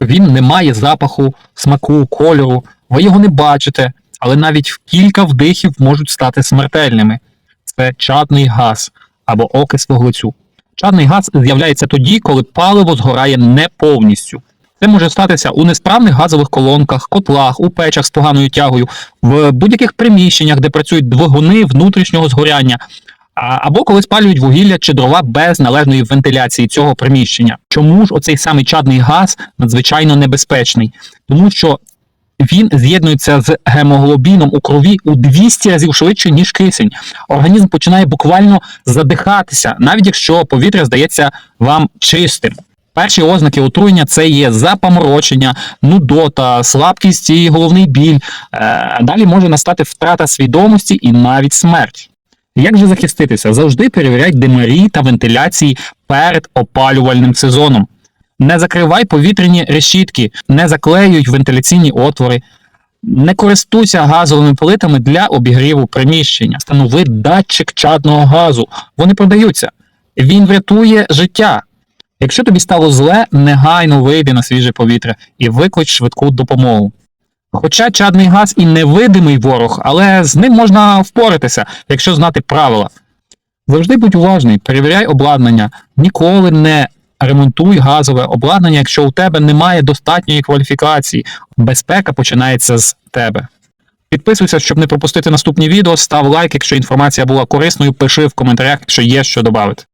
Він не має запаху, смаку, кольору, ви його не бачите, але навіть кілька вдихів можуть стати смертельними. Це чадний газ або окис вуглецю. Чадний газ з'являється тоді, коли паливо згорає не повністю. Це може статися у несправних газових колонках, котлах, у печах з поганою тягою, в будь-яких приміщеннях, де працюють двигуни внутрішнього згоряння, або коли спалюють вугілля чи дрова без належної вентиляції цього приміщення. Чому ж оцей самий чадний газ надзвичайно небезпечний? Тому що він з'єднується з гемоглобіном у крові у 200 разів швидше, ніж кисень. Організм починає буквально задихатися, навіть якщо повітря здається вам чистим. Перші ознаки отруєння це є запаморочення, нудота, слабкість і головний біль. Е, Далі може настати втрата свідомості і навіть смерть. Як же захиститися? Завжди перевіряй димарі та вентиляції перед опалювальним сезоном. Не закривай повітряні решітки, не заклеюй вентиляційні отвори, не користуйся газовими плитами для обігріву приміщення. Встанови датчик чадного газу. Вони продаються. Він врятує життя. Якщо тобі стало зле, негайно вийди на свіже повітря і виклич швидку допомогу. Хоча чадний газ і невидимий ворог, але з ним можна впоратися, якщо знати правила. Завжди будь уважний, перевіряй обладнання, ніколи не ремонтуй газове обладнання, якщо у тебе немає достатньої кваліфікації. Безпека починається з тебе. Підписуйся, щоб не пропустити наступні відео, став лайк, якщо інформація була корисною, пиши в коментарях, якщо є що додати.